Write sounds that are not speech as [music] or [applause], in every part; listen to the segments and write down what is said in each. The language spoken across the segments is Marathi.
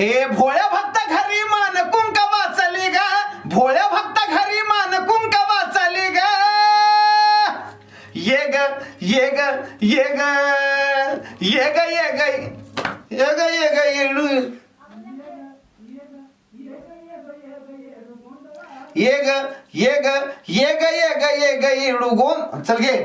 हे भोळ्या भक्त घरी मान कुंक वाचली ग भोळ्या भक्त घरी मान कुंक वाचली ग ये ग ये ग ये ग ये ग ये ग ये ग ये ग येडू ये ग ये ग ये ग ये ग ये ग येडू गोन चल गे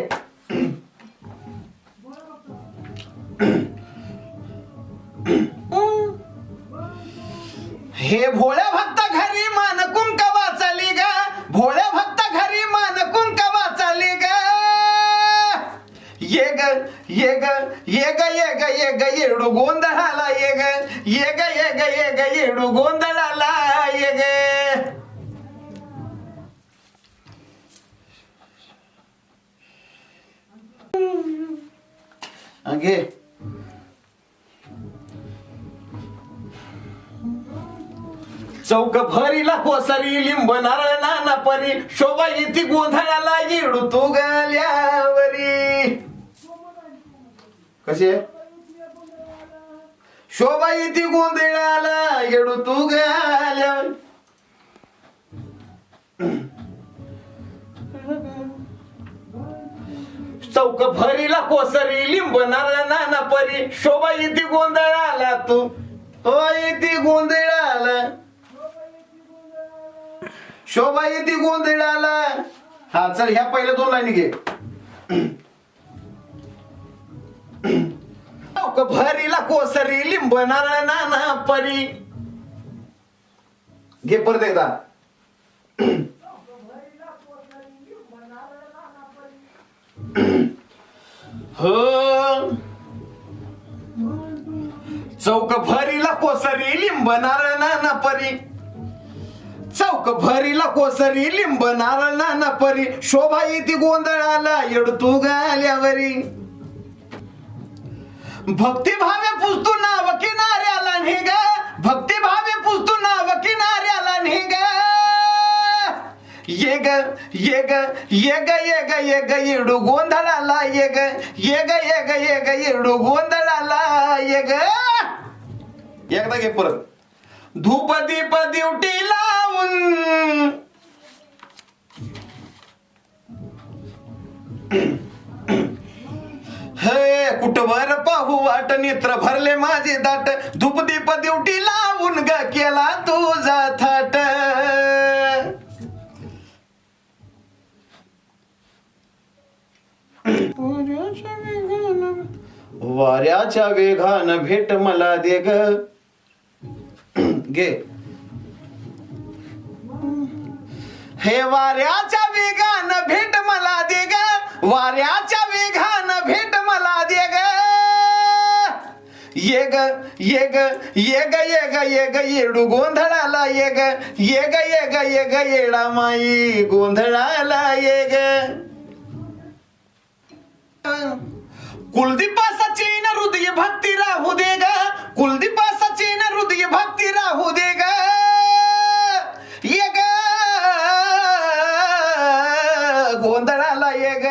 हे भोळ्या भक्त घरी मान कवा चाली ग. भोळ्या भक्त घरी मान कवा चाली ग. ये ग ये ग ये ग ये ग ये ग येडू गोंधळाला ये ग. ये ग ये ग ये ग येडू गोंधळाला ये ग. घे चौक भरीला कोसरी लिंब नारळ नाना परी शोभा येती गोंधळाला येडू तू गाल्यावरी. कशी शोभा येती गोंधळाला येडू तू गाल्यावर. चौक भरीला कोसरी लिंब नारळ नाना परी शोभा येती गोंधळाला तू. हो येती गोंधळाला. शोभा येते गोंधळाला हा चल ह्या पहिल्या दोन लाईनी घे. भरीला कोसरी लिंब नारळ नाना परी. घे परत एकदा. हो. चौक भरीला कोसरी लिंब नारळ नाना परी. चौक भरीला कोसरी लिंब नारळ नाना परी. शोभा येते गोंधळाला येडतू गाल्यावरी. भक्ती भावे नाव किनाऱ्याला नाही भक्ती भावे पुसतू नाव किनाऱ्याला ग ये ग ये ग ये ग ये ग ये ग येडू गोंधळाला ये ग ये ग ये ग ये ग येडू गोंधळाला ये ग एकदा घे परत. धूप दीप दिवटीला हे कुठवर पाहू वाट? नेत्र भरले माझे दाट. धूप दीप दिवटी लावून ग केला तुझा थाट. वाऱ्याच्या वेगान भेट मला दे ग. [clears throat] हे वाऱ्याच्या वेगान भेट मला दे ग. वाऱ्याच्या वेगान भेट मला दे ग. ये ग ये ग ये ग ये ग ये ग येडू गोंधळाला ये ग. ये ग ये ग ये ग येडा माई गोंधळाला ये ग. कुलदीपा सचिन हृदय ಒಂದಣ ಅಲ್ಲ ಈಗ